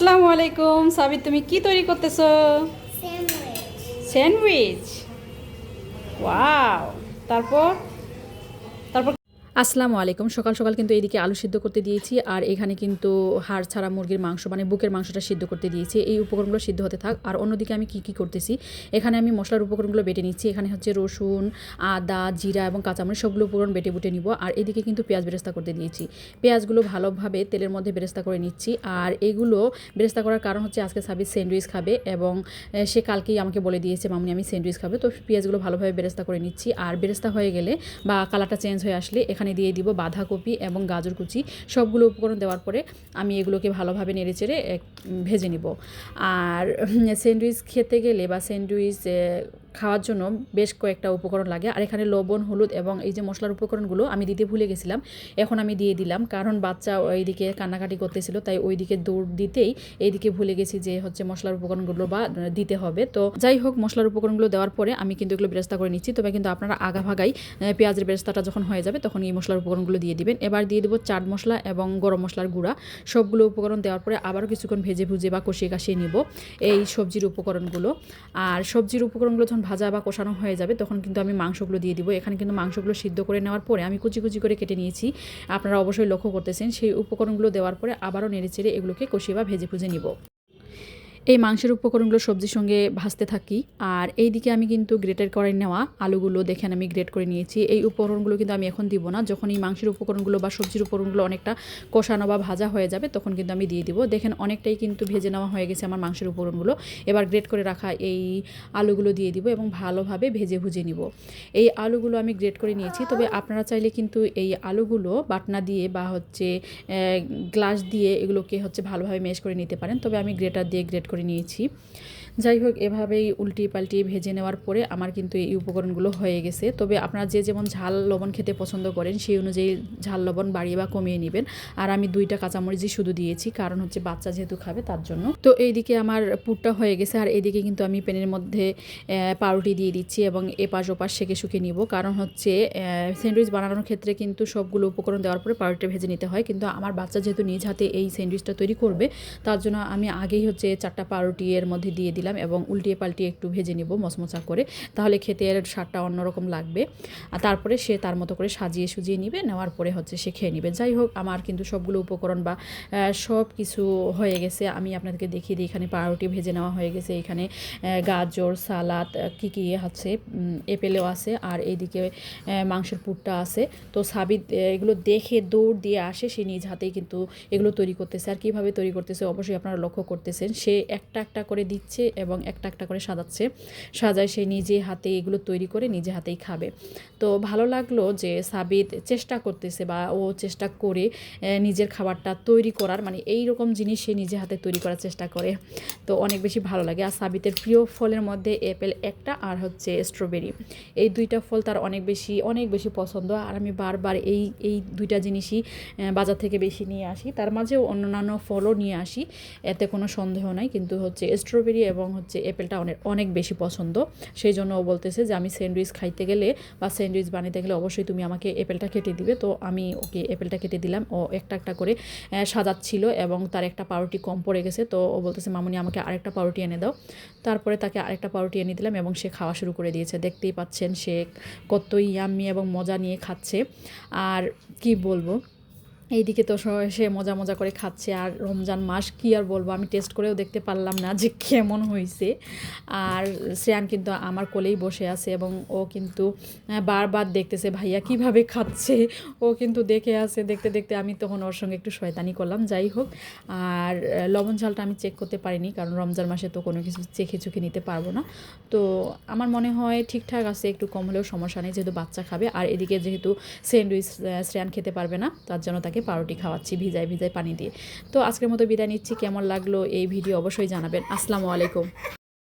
আসসালামু আলাইকুম। সাবিত তুমি কি তৈরি করতেছো? স্যান্ডউইচ স্যান্ডউইচ ওয়াও তারপর তারপর? আসসালামু আলাইকুম। সকাল সকাল কিন্তু এইদিকে আলু সিদ্ধ করতে দিয়েছি আর এখানে কিন্তু হাড় ছাড়া মুরগির মাংস মানে বুকের মাংসটা সিদ্ধ করতে দিয়েছি। এই উপকরণগুলো সিদ্ধ হতে থাক। আর অন্যদিকে আমি কি কি করতেছি, এখানে আমি মশলার উপকরণগুলো বেটে নিচ্ছি। এখানে হচ্ছে রসুন, আদা, জিরা এবং কাঁচামরিচ সবগুলো উপকরণ বেটে বুটে নিব। আর এদিকে কিন্তু পেঁয়াজ বেরেস্তা করতে দিয়েছি। পেঁয়াজগুলো ভালোভাবে তেলের মধ্যে বেরেস্তা করে নিচ্ছি। আর এগুলো বেরেস্তা করার কারণ হচ্ছে আজকে সাবির স্যান্ডউইচ খাবে এবং সে কালকেই আমাকে বলে দিয়েছে, মামনি, আমি স্যান্ডউইচ খাবে। তো পেঁয়াজগুলো ভালোভাবে বেরেস্তা করে নিচ্ছি। আর বেরেস্তা হয়ে গেলে বা কালারটা চেঞ্জ হয়ে আসলে এখানে দিয়ে দিব বাঁধাকপি এবং গাজর কুচি। সবগুলো উপকরণ দেওয়ার পরে আমি এগুলোকে ভালোভাবে নেড়ে চেড়ে ভেজে নিব। আর স্যান্ডউইচ খেতে গেলে বা স্যান্ডউইচ খাওয়ার জন্য বেশ কয়েকটা উপকরণ লাগে। আর এখানে লবণ, হলুদ এবং এই যে মশলার উপকরণগুলো আমি দিতে ভুলে গেছিলাম। এখন আমি দিয়ে দিলাম কারণ বাচ্চা ওইদিকে কান্নাকাটি করতেছিল, তাই ওইদিকে দৌড় দিতেই এইদিকে ভুলে গেছি যে হচ্ছে মশলার উপকরণগুলো বা দিতে হবে। তো যাই হোক, মশলার উপকরণগুলো দেওয়ার পরে আমি কিন্তু এগুলো বেরেস্তা করে নিচ্ছি। তবে কিন্তু আপনারা আগা ভাগাই পেঁয়াজের বেরেস্তাটা যখন হয়ে যাবে তখন এই মশলার উপকরণগুলো দিয়ে দিবেন। এবার দিয়ে দেবো চাট মশলা এবং গরম মশলার গুঁড়া। সবগুলো উপকরণ দেওয়ার পরে আবারও কিছুক্ষণ ভেজে ভুজে বা কষিয়ে কাশিয়ে নিব এই সবজির উপকরণগুলো। আর সবজির উপকরণগুলো যখন ভাজা বা কষানো হয়ে যাবে, তখন কিন্তু আমি মাংসগুলো দিয়ে দিব। এখানে কিন্তু মাংসগুলো সিদ্ধ করে নেওয়ার পরে আমি কুচি কুচি করে কেটে নিয়েছি। আপনারা অবশ্যই লক্ষ্য করতেছেন, সেই উপকরণগুলো দেওয়ার পরে আবারও নেড়েচেড়ে এগুলোকে কষিয়ে বা ভেজে ভুজে নিব। এই মাংসের উপকরণগুলো সবজির সঙ্গে ভাজতে থাকি। আর এই দিকে আমি কিন্তু গ্রেটের করে নেওয়া আলুগুলো দেখেন আমি গ্রেট করে নিয়েছি। এই উপকরণগুলো কিন্তু আমি এখন দিব না। যখন এই মাংসের উপকরণগুলো বা সবজির উপকরণগুলো অনেকটা কষানো বা ভাজা হয়ে যাবে, তখন কিন্তু আমি দিয়ে দিব। দেখেন অনেকটাই কিন্তু ভেজে নেওয়া হয়ে গেছে আমার মাংসের উপকরণগুলো। এবার গ্রেট করে রাখা এই আলুগুলো দিয়ে দিব এবং ভালোভাবে ভেজে ভুজে নিব। এই আলুগুলো আমি গ্রেট করে নিয়েছি। তবে আপনারা চাইলে কিন্তু এই আলুগুলো বাটনা দিয়ে বা হচ্ছে গ্লাস দিয়ে এগুলোকে হচ্ছে ভালোভাবে মেশ করে নিতে পারেন। তবে আমি গ্রেটার দিয়ে গ্রেট করে নিয়েছি। যাই হোক, এভাবেই উল্টিয়ে পাল্টিয়ে ভেজে নেওয়ার পরে আমার কিন্তু এই উপকরণগুলো হয়ে গেছে। তবে আপনারা যে যেমন ঝাল লবণ খেতে পছন্দ করেন, সেই অনুযায়ী ঝাল লবণ বাড়িয়ে বা কমিয়ে নেবেন। আর আমি দুইটা কাঁচামরিচই শুধু দিয়েছি, কারণ হচ্ছে বাচ্চা যেহেতু খাবে তার জন্য। তো এইদিকে আমার পুরটা হয়ে গেছে, আর এইদিকে কিন্তু আমি প্যানের মধ্যে পাউরুটি দিয়ে দিচ্ছি এবং এপাশ ওপাশ সেকে শুকে নিব। কারণ হচ্ছে স্যান্ডউইচ বানানোর ক্ষেত্রে কিন্তু সবগুলো উপকরণ দেওয়ার পরে পাউরুটি ভেজে নিতে হয়। কিন্তু আমার বাচ্চা যেহেতু নিজ হাতে এই স্যান্ডউইচটা তৈরি করবে, তার জন্য আমি আগেই হচ্ছে চারটা পাউরুটি এর মধ্যে দিয়ে দিলাম এবং উল্টিয়ে পাল্টিয়ে একটু ভেজে নিব মচমচা করে। তাহলে খেতে এর স্বাদটা অন্যরকম লাগবে। আর তারপরে সে তার মতো করে সাজিয়ে সুজিয়ে নিবে, নেওয়ার পরে হচ্ছে সে খেয়ে নিবে। যাই হোক, আমার কিন্তু সবগুলো উপকরণ বা সব কিছু হয়ে গেছে। আমি আপনাদেরকে দেখিয়ে দিই, এখানে পাউরুটি ভেজে নেওয়া হয়ে গেছে। এখানে গাজর, সালাদ কী কী আছে এপেলেও আছে। আর এইদিকে মাংসের পুরটা আছে। তো সাবিত এগুলো দেখে দৌড় দিয়ে আসে। সে নিজ হাতেই কিন্তু এগুলো তৈরি করতেছে। আর কীভাবে তৈরি করতেছে অবশ্যই আপনারা লক্ষ্য করতেছেন। সে একটা একটা করে দিচ্ছে এবং একটা একটা করে সাজাচ্ছে। সাজায় সে নিজে হাতে এগুলো তৈরি করে নিজে হাতেই খাবে। তো ভালো লাগল যে সাবিত চেষ্টা করতেছে বা ও চেষ্টা করে নিজের খাবারটা তৈরি করার। মানে এই রকম জিনিস সে নিজে হাতে তৈরি করার চেষ্টা করে। তো অনেক বেশি ভালো লাগে। আর সাবিতের প্রিয় ফলের মধ্যে অ্যাপেল একটা আর হচ্ছে স্ট্রবেরি। এই দুইটা ফল তার অনেক বেশি অনেক বেশি পছন্দ। আর আমি বারবার এই এই দুইটা জিনিসই বাজার থেকে বেশি নিয়ে আসি। তার মাঝেও অন্যান্য ফলও নিয়ে আসি। এতে কোনো সন্দেহ নাই। কিন্তু হচ্ছে স্ট্রবেরি এবং হচ্ছে অ্যাপেলটা অনেক অনেক বেশি পছন্দ। সেই জন্য ও বলতেছে যে, আমি স্যান্ডউইচ খাইতে গেলে বা স্যান্ডউইচ বানাতে গেলে অবশ্যই তুমি আমাকে অ্যাপেলটা কেটে দিবে। তো আমি ওকে অ্যাপেলটা কেটে দিলাম। ও একটা একটা করে সাজাচ্ছিল এবং তার একটা পাউরুটি কম পড়ে গেছে। তো ও বলতেছে, মামুনি, আমাকে আরেকটা পাউরুটি এনে দাও। তারপরে তাকে আরেকটা পাউরুটি এনে দিলাম এবং সে খাওয়া শুরু করে দিয়েছে। দেখতেই পাচ্ছেন সে কত ইয়াম্মি এবং মজা নিয়ে খাচ্ছে। আর কি বলব? এইদিকে তো স- মজা মজা করে খাচ্ছে আর রমজান মাস কি আর বলব? আমি টেস্ট করেও দেখতে পারলাম না যে কেমন হয়েছে আর শ্রেয়ান কিন্তু আমার কোলেই বসে আছে এবং ও কিন্তু বারবার দেখতেছে, ভাইয়া, কীভাবে খাচ্ছে? ও কিন্তু দেখে আছে, দেখতে দেখতে আমি তখন ওর সঙ্গে একটু শয়তানি করলাম, যাই হোক। আর লবণ ঝালটা আমি চেক করতে পারিনি কারণ রমজান মাসে তো কোনো কিছু চেখে চুখে নিতে পারব না। তো আমার মনে হয় ঠিকঠাক আছে, একটু কম হলেও সমস্যা নেই, যেহেতু বাচ্চা খাবে। আর এদিকে যেহেতু স্যান্ডউইচ শ্রেয়ান খেতে পারবে না, তার জন্য তাকে পাউরুটি খাওয়াচ্ছি ভিজায় ভিজায় পানি দিয়ে। তো আজকের মতো বিদায় নিচ্ছি। কেমন লাগল এই ভিডিও অবশ্যই জানাবেন। আসসালামু আলাইকুম।